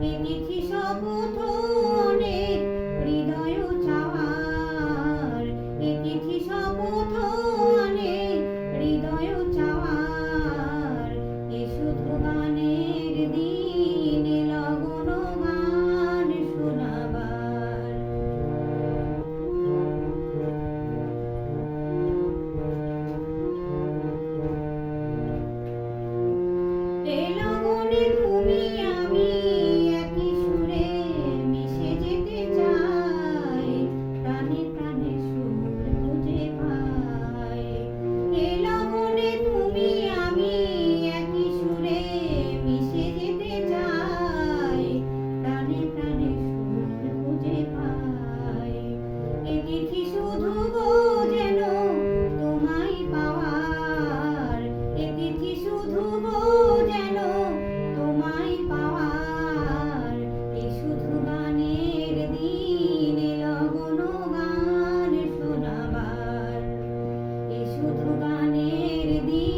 এ তিথি শপথ দিদি